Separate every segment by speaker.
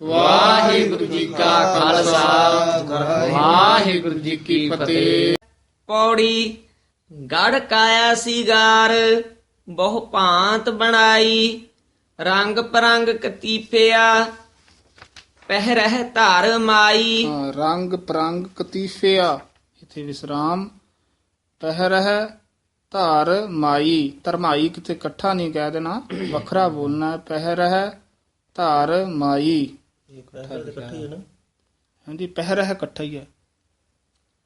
Speaker 1: ਵਾਹਿਗੁਰੂ ਜੀ ਕਾ ਖਾਲਸਾ। ਵਾਹਿਗੁਰੂ ਜੀ ਕੀ ਫਤਿਹ।
Speaker 2: ਪੌੜੀ ਗੜ ਕਾਇਆ ਸੀਗਾਰ ਬਹੁ ਭਾਂਤ ਬਣਾਈ ਰੰਗ ਪਰੰਗ ਕਤੀਫਿਆ ਪਹਿ ਰਹਿ ਧਰ ਮਾਈ।
Speaker 1: ਹਾਂ, ਰੰਗ ਪ੍ਰੰਗ ਕਤੀਫਿਆ ਇਥੇ ਵਿਸਰਾਮ ਪਹਿ ਰਹਿ ਧਾਰ ਮਾਈ। ਧਰਮਾਈ ਕਿਤੇ ਇਕੱਠਾ ਨਹੀਂ ਕਹਿ ਦੇਣਾ ਵੱਖਰਾ ਬੋਲਣਾ ਹੈ। ਪਹਿ ਰਹਿ ਧਾਰ ਮਾਈ। ਹਾਂਜੀ ਪਹਿ ਰਹਿ ਇਕੱਠਾ ਹੀ ਹੈ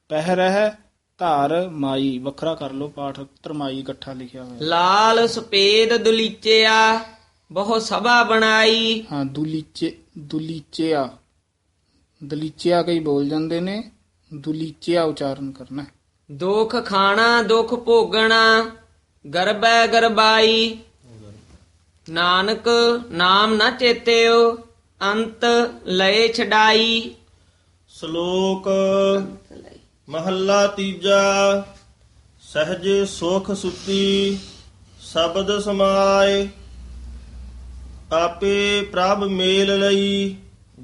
Speaker 1: ਪਹਿ ਰਹਿ ਧਾਰ ਮਾਈ ਵੱਖਰਾ ਕਰ ਲਓ ਪਾਠ ਧਰਮਾਈ ਇਕੱਠਾ ਲਿਖਿਆ ਹੋਇਆ।
Speaker 2: ਲਾਲ ਸਪੇਦ ਦੁਲੀਚਿਆ ਬਹੁ ਸਭਾ ਬਣਾਈ।
Speaker 1: ਹਾਂ ਦੁਲੀਚੇ ਦੁਲੀਚਿਆ। ਦਲੀਚਿਆ ਕਈ ਬੋਲ ਜਾਂਦੇ ਨੇ ਦੁਲੀਚਿਆ ਉਚਾਰਨ ਕਰਨਾ। ਹੈ।
Speaker 2: ਦੁਖ ਖਾਣਾ ਦੁਖ ਭੋਗਣਾ ਗਰਬੈ ਗਰਬਾਈ। ਨਾਨਕ ਨਾਮ ਨਾ ਚੇਤਿਓ। ਅੰਤ ਲਏ ਛਡਾਈ।
Speaker 3: ਸ਼ਲੋਕ ਮਹੱਲਾ ਤੀਜਾ। ਸਹਜ ਸੁਖ ਸੁਤੀ ਸ਼ਬਦ ਸਮਾਏ। ਆਪੇ ਪ੍ਰਭ ਮੇਲ ਲਈ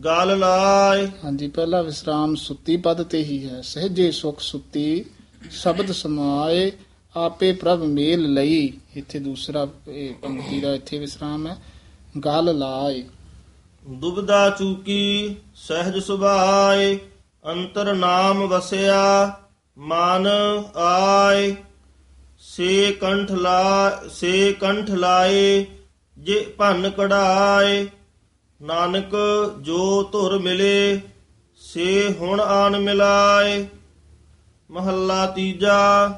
Speaker 3: ਗਲ ਲਾਏ।
Speaker 1: ਹਾਂਜੀ ਪਹਿਲਾ ਵਿਸਰਾਮ ਸੁੱਤੀ ਪਦ ਤੇ ਹੀ ਹੈ। ਸਹਜੇ ਸੁਖ ਸੁੱਤੀ ਸ਼ਬਦ ਸਮਾਏ ਆਪੇ ਪ੍ਰਭ ਮੇਲ ਲਈ। ਇੱਥੇ ਦੂਸਰਾ ਇਹ ਪੰਕਤੀ ਦਾ ਇੱਥੇ ਵਿਸਰਾਮ ਹੈ। ਗਲ ਲਾਏ।
Speaker 3: ਦੁਬਦਾ ਚੂਕੀ ਸਹਿਜ ਸੁਭਾਏ, ਅੰਤਰ ਨਾਮ ਵਸਿਆ, ਮਨ ਆਏ। ਸੇ ਕੰਠ ਲਾ, ਸੇ ਕੰਠ ਲਾਏ, ਜੇ ਭੰਨ ਕਢਾਏ। ਨਾਨਕ ਜੋ ਧੁਰ ਮਿਲੇ, ਸੇ ਹੁਣ ਆਨ ਮਿਲਾਏ। ਮਹੱਲਾ ਤੀਜਾ,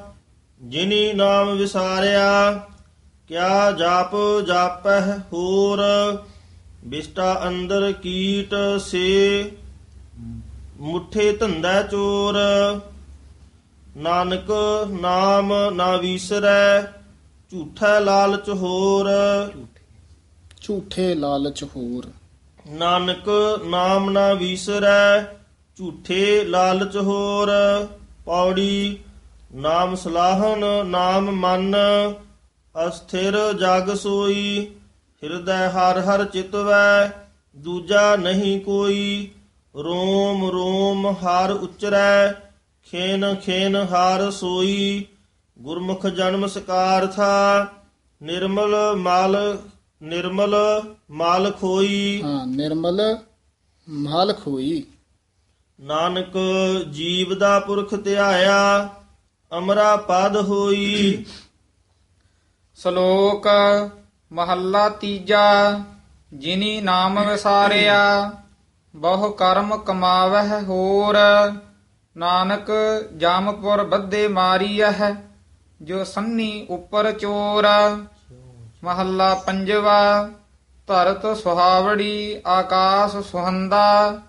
Speaker 3: ਜਿਨੀ ਨਾਮ ਵਿਸਾਰਿਆ, ਕਿਆ ਜਾਪ ਜਾਪਹਿ ਹੋਰ। ਬਿਸਟਾ ਅੰਦਰ ਕੀਟ ਸੇ ਮੁਠੇ ਧੰਦਾ ਚੋਰ ਨਾਨਕ ਨਾਮ ਨਾ ਵੀਸਰੈ ਝੂਠਾ ਲਾਲਚ ਹੋਰ।
Speaker 1: ਝੂਠੇ ਲਾਲਚ ਹੋਰ।
Speaker 3: ਨਾਨਕ ਨਾਮ ਨਾ ਵੀਸਰੈ ਝੂਠੇ ਲਾਲਚ ਹੋਰ। ਪੌੜੀ ਨਾਮ ਸਲਾਹਨ ਨਾਮ ਮਨ ਅਸਥਿਰ ਜਗ ਸੋਈ। ਹਿਰਦੈ ਹਰ ਹਰ ਚਿਤਵੈ ਦੂਜਾ ਨਹੀਂ ਕੋਈ। ਰੋਮ ਰੋਮ ਹਰ ਉਚਰੈ ਖੇਨ ਖੇਨ ਹਰ ਸੋਈ। ਗੁਰਮੁਖ ਜਨਮ ਸਕਾਰ ਥਾ ਨਿਰਮਲ ਮਲ ਨਿਰਮਲ ਮਲ ਖੋਈ।
Speaker 1: ਹਾਂ ਨਿਰਮਲ ਮਾਲ ਖੋਈ।
Speaker 3: ਨਾਨਕ ਜੀਵ ਦਾ ਪੁਰਖ ਧਿਆਇਆ ਅਮਰਾ ਪਦ ਹੋਈ।
Speaker 4: ਸ਼ਲੋਕ ਮਹੱਲਾ ਤੀਜਾ, ਜਿਨੀ ਨਾਮ ਵਿਸਾਰਿਆ, ਬਹੁ ਕਰਮ ਕਮਾਵਹਿ ਹੋਰ, ਨਾਨਕ ਜਾਮਪੁਰ ਬੱਧੇ ਮਾਰੀਐ ਜੋ ਸੰਨੀ ਉੱਪਰ ਚੋਰ। ਮਹੱਲਾ ਪੰਜਵਾ, ਧਰਤ ਸੁਹਾਵੜੀ ਆਕਾਸ ਸੁਹੰਦਾ,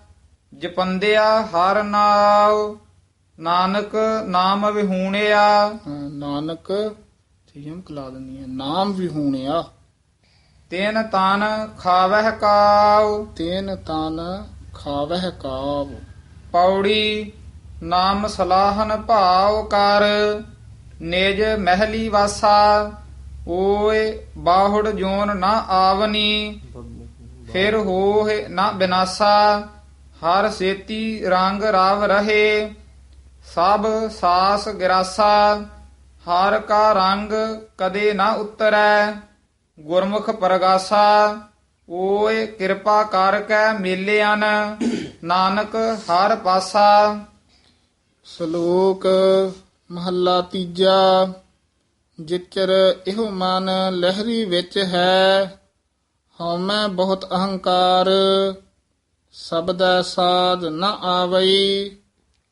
Speaker 4: ਜਪੰਦਿਆ ਹਰ ਨਾਉ, ਨਾਨਕ ਨਾਮ ਵਿਹੂਣਿਆ।
Speaker 1: ਨਾਨਕ ਠੀਕ ਕਲਾ ਦਿੰਦੀ ਹੈ, ਨਾਮ ਵਿਹੂਣਿਆ।
Speaker 4: ਤੈਨ ਤਨ ਖਾਵਹਿ ਕਾਉ
Speaker 1: ਤੇਨ ਤਨ ਖਾਵਹਿ ਕਾਵ।
Speaker 4: ਪੌੜੀ ਨਾਮ ਸਲਾਹਨ ਭਾਉ ਕਰ। ਨਿਜ ਮਹਿਲੀ ਵਾਸਾ। ਓਏ ਬਾਹੁੜ ਜੋਨ ਨਾ ਆਵਨੀ। ਫਿਰ ਹੋਏ ਨਾ ਬਿਨਾਸਾ। ਹਰ ਸੇਤੀ ਰੰਗ ਰਵ ਰਹੇ। ਸਭ ਸਾਸ ਗਿਰਾਸਾ। ਹਰ ਕਾ ਰੰਗ ਕਦੇ ਨਾ ਉਤਰੈ। ਗੁਰਮੁਖ ਪ੍ਰਗਾਸਾ, ਓਏ ਕਿਰਪਾ ਕਰ ਕੈ ਮੇਲਿਆਨ ਨਾਨਕ ਹਰ ਪਾਸਾ।
Speaker 1: ਸ਼ਲੋਕ ਮਹੱਲਾ ਤੀਜਾ, ਜਿਚਰ ਇਹੋ ਮਨ ਲਹਿਰੀ ਵਿੱਚ ਹੈ, ਹਉਮੈ ਬਹੁਤ ਅਹੰਕਾਰ। ਸਬਦੈ ਸਾਧ ਨ ਆਵਈ,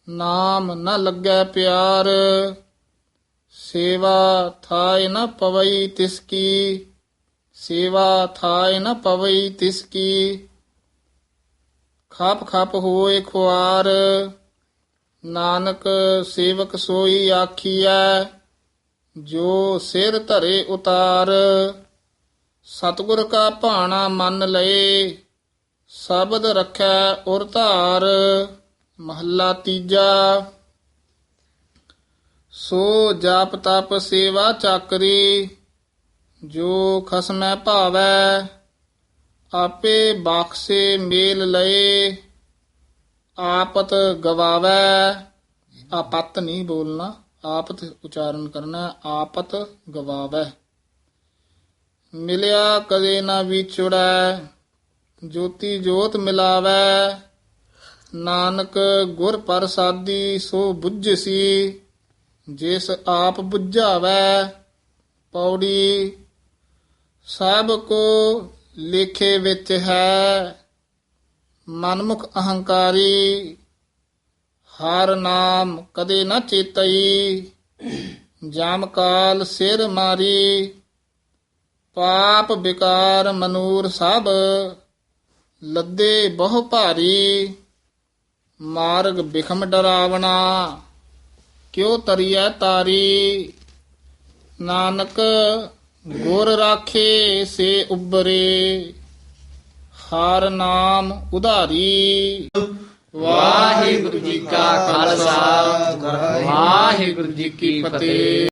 Speaker 1: ਨਾਮ ਨ ਲੱਗੈ ਪਿਆਰ। ਸੇਵਾ ਥਾਇ ਨ ਪਵਈ ਤਿਸ ਕੀ ਸੇਵਾ ਥਾਇ ਨ ਪਵਈ ਤਿਸ ਕੀ। ਖਾਪ ਖਾਪ ਹੋਏ ਖੁਆਰ, ਨਾਨਕ ਸੇਵਕ ਸੋਈ ਆਖੀਐ, ਜੋ ਸਿਰ ਧਰੇ ਉਤਾਰ। ਸਤਿਗੁਰ ਕਾ ਭਾਣਾ ਮੰਨ ਲਏ, ਸ਼ਬਦ ਰੱਖੈ ਉਰ ਧਾਰ, ਮਹੱਲਾ ਤੀਜਾ। ਸੋ ਜਾਪ ਤਪ ਸੇਵਾ ਚਾਕਰੀ ਜੋ ਖਸਮੈ ਭਾਵੈ, ਆਪੇ ਬਖਸ਼ੇ ਮੇਲ ਲਏ, ਆਪਤ ਗਵਾਵੈ। ਆਪਤ ਨਹੀਂ ਬੋਲਣਾ, ਆਪਤ ਉਚਾਰਨ ਕਰਨਾ, ਆਪਤ ਗਵਾਵੈ। ਮਿਲਿਆ ਕਦੇ ਨਾ ਵਿਛੜੈ, ਜੋਤੀ ਜੋਤ ਮਿਲਾਵੈ। ਨਾਨਕ ਗੁਰ ਪ੍ਰਸਾਦੀ ਸੋ ਬੁੱਝਸੀ, ਜਿਸ ਆਪ ਬੁਝਾਵੈ, ਪੌੜੀ ਸਭ ਕੋ ਲੇਖੇ ਵਿੱਚ ਹੈ, ਮਨਮੁਖ ਅਹੰਕਾਰੀ, ਹਰ ਨਾਮ ਕਦੇ ਨਾ ਚੇਤਈ, ਜਾਮ ਕਾਲ ਸਿਰ ਮਾਰੀ, ਪਾਪ ਵਿਕਾਰ ਮਨੂਰ ਸਭ, ਲੱਦੇ ਬਹੁ ਭਾਰੀ, ਮਾਰਗ ਬਿਖਮ ਡਰਾਵਣਾ, ਕਿਉ ਤਰੀਐ ਤਾਰੀ, ਨਾਨਕ ਗੁਰ ਰਾਖੇ ਸੇ ਉਬਰੇ ਹਰ ਨਾਮ ਉਧਾਰੀ। ਵਾਹਿਗੁਰੂ ਜੀ ਕਾ ਖਾਲਸਾ ਵਾਹਿਗੁਰੂ ਜੀ ਕੀ ਫਤਿਹ।